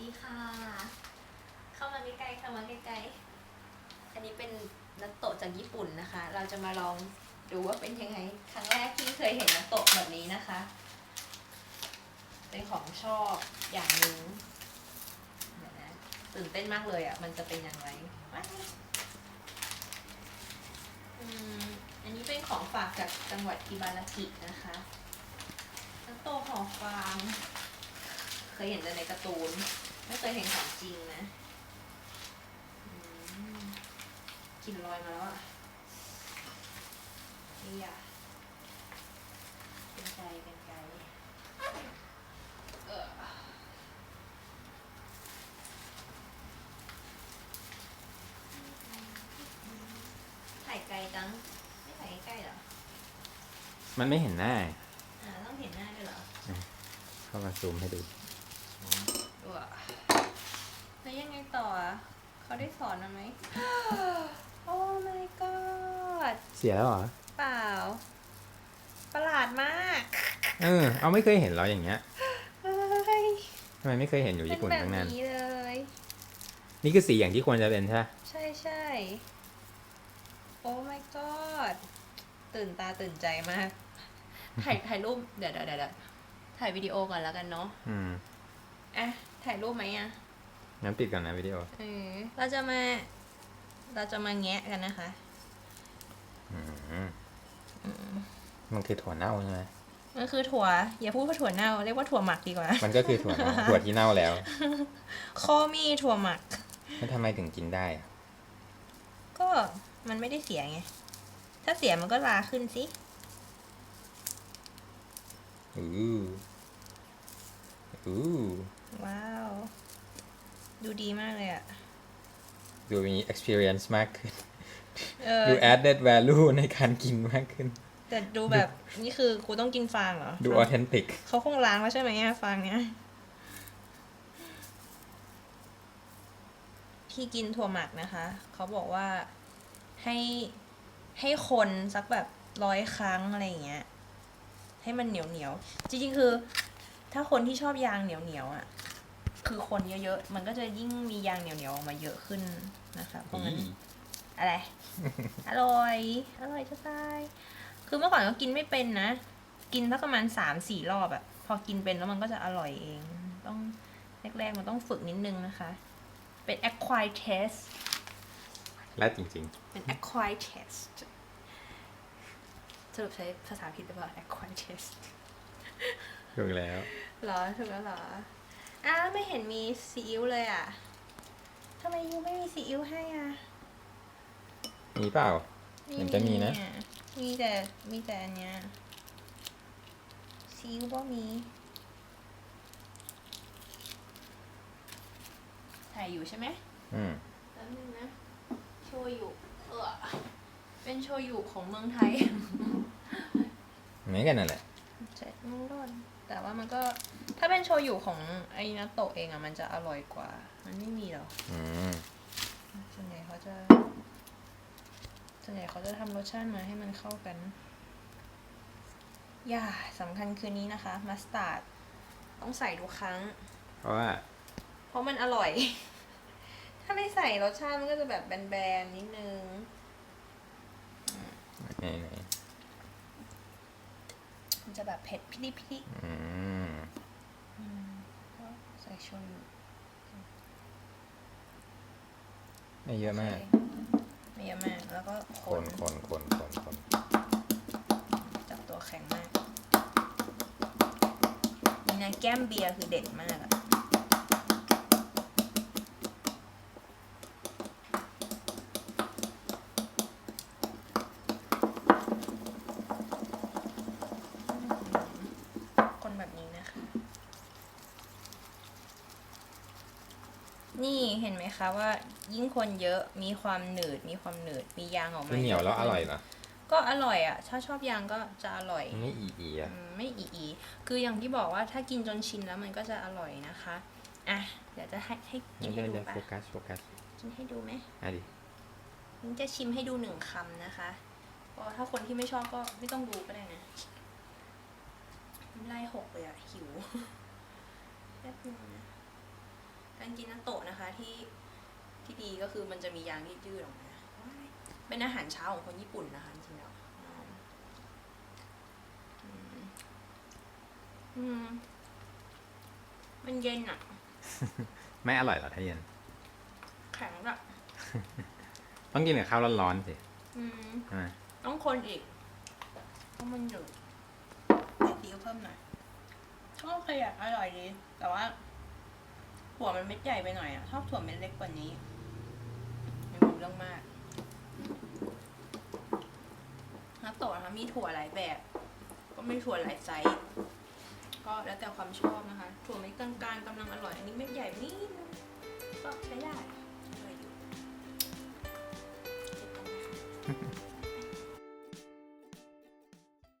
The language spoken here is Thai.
ดีค่ะ เข้ามาใกล้ๆเข้ามาใกล้ๆอันนี้เป็นนัตโตะจากญี่ปุ่นนะคะ เราจะมาลองดูว่าเป็นยังไง ครั้งแรกที่เคยเห็นนัตโตะแบบนี้นะคะ เป็นของชอบอย่างหนึ่งเดี๋ยวนะตื่นเต้นมากเลยอะ มันจะเป็นยังไงว้ายอืมอันนี้เป็นของฝากจากจังหวัดอิบารากินะคะนัตโตะห่อฟางเคยเห็นแต่ในการ์ตูน ไม่เคยเห็นของจริงนะอืมกลินลอยมาแล้วอะนี่อะเป็นใจเป็นใจเออถ่ายไกลจัง ไม่ถ่ายใกล้ๆเหรอ มันไม่เห็นหน้า อ่า ต้องเห็นหน้าด้วยเหรอ เข้ามาซูมให้ดู ตัวแล้วยังไงต่ออะ เขาได้สอนมาไหม โอ้ my god เสียแล้วเหรอ เปล่า ประหลาดมากเออ เอาไม่เคยเห็นเหรออย่างเงี้ยเฮ้ยทำไมไม่เคยเห็นอยู่เป็ญี่นปุ่นแบบตั้งนาน นี้เลย นี่คือสีอย่างที่ควรจะเป็นใช่ปะใช่ใช่โอ้ my god ตื่นตาตื่นใจมาก ถ่ายถ่ายรูป เดี๋ยวเดี๋ยวเดี๋ยวถ่ายวิดีโอก่อนแล้วกันเนาะ อืม อะ ถ่ายรูปไหมอะ งั้นปิดก่อนนะวิดีโอเออเราจะมา เราจะมาแงะกันนะคะอืมมันคือถั่วเน่าใช่ไหมมันคือถั่ว อย่าพูดว่าถั่วเน่า เรียกว่าถั่วหมักดีกว่า มันก็คือถั่วเน่าถั่วที่เน่าแล้วข้อมีถั่วหมักแล้วทำไมถึงกินได้อะก็มันไม่ได้เสียไง ถ้าเสียมันก็ลาขึ้นสิอู้อู้ว้าว ดูดีมากเลยอะดูมี experience มากขึ้น เออดู added value ในการกินมากขึ้น แต่ดูแบบนี่คือกูต้องกินฟางเหรอดู authentic เขาคงล้างแล้วใช่ไหมอะฟางเนี้ยที่กินถั่วหมักนะคะ เขาบอกว่าให้ให้คนสักแบบร้อยครั้งอะไรอย่างเงี้ย ให้มันเหนียวเหนียวๆจริงๆคือ ถ้าคนที่ชอบยางเหนียวเหนียวๆอะ คือคนเยอะๆ มันก็จะยิ่งมียางเหนียวเหนียวๆออกมาเยอะขึ้นนะคะเพราะงั้นอีอะไร อร่อย อร่อยจะตาย คือเมื่อก่อนก็กินไม่เป็นนะ กินสักประมาณสามสี่รอบอะพอกินเป็นแล้วมันก็จะอร่อยเอง ต้องแรกๆ มันต้องฝึกนิดนึงนะคะ เป็น acquired taste และจริงเป็น acquired taste สรุปใช้ภาษาผิดหรือเปล่า acquired taste ๆถูกแล้ว เหรอ ถูกแล้วเหรอ อ้าวไม่เห็นมีซีอิ๊วเลยอะทำไมยูไม่มีซีอิ๊วให้อะมีเปล่า เหมือนจะมีนะ มีแต่มีแต่อันเนี้ยซีอิ๊วก็มีถ่ายอยู่ใช่ไหมอืมแป๊บนึงนะ โชยุเออเป็นโชยุของเมืองไทย เหมือนกันนั่นแหละใช่มึงร่นแต่ว่ามันก็ ถ้าเป็นโชยุของไอ้นัตโตะเองอะมันจะอร่อยกว่า มันไม่มีหรอกอืมส่วนใหญ่เขาจะส่วนใหญ่เขาจะทำรสชาติมาให้มันเข้ากัน อย่าสำคัญคือนี้นะคะ มัสตาร์ดต้องใส่ทุกครั้ง เพราะว่า เพราะมันอร่อย ถ้าไม่ใส่รสชาติมันก็จะแบบแบนๆนิดนึงไหนไหนมันจะแบบเผ็ดพิลิพิลิอืมก็ ใส่โชยุไม่เยอะมาก ไม่เยอะมาก แล้วก็คคนนคนคนคนคนจับตัวแข็งมากนี่นะแก้มเบียร์คือเด็ดมากอะคนแบบนี้นะคะ นี่เห็นไหมคะว่ายิ่งคนเยอะมีความหนืดมีความหนืดมียางออกมามันเหนียวแล้วอร่อยเะเหรอก็อร่อยอะถ้าชอบยางก็จะอร่อยมันไม่อีอีอะอืมไม่อีอีคืออย่างที่บอกว่าถ้ากินจนชินแล้วมันก็จะอร่อยนะคะอะเดี๋ยวจะให้ให้กิเดี๋นยวให้เดี๋ดูยวปะโฟกัสโฟกัสกินให้ดูไหมอะดิมิ้นจะชิมให้ดูหนึ่งคำนะคะเพราะถ้าคนที่ไม่ชอบก็ไม่ต้องดูก็ได้นะน้ำลายหกเลยอะหิวแป๊บนึงนะ การกินนัตโตะนะคะที่ที่ดีก็คือมันจะมียางยืดๆออกมาว้ายเป็นอาหารเช้าของคนญี่ปุ่นนะคะจริงๆแล้วอืมอืมมันเย็นอะไม่อร่อยเหรอถ้าเย็น แข็งอะต้องกินกับข้าวร้อนๆสิอืมใช่ไหมต้องคนอีกเพราะมันหนืดใส่ซีอิ๊วเพิ่มหน่อยก็โอเคอะอร่อยดี แต่ว่า ถั่วมันเม็ดใหญ่ไปหน่อยอะชอบถั่วเม็ดเล็กกว่านี้มีความเรื่องมากนักโตนะคะมีถั่วหลายแบบ ก็มีถั่วหลายไซส์ก็แล้วแต่ความชอบนะคะ ถั่วเม็ดกลางๆกำลังอร่อย อันนี้เม็ดใหญ่นี่ก็ใช้ได้อร่อยอยู่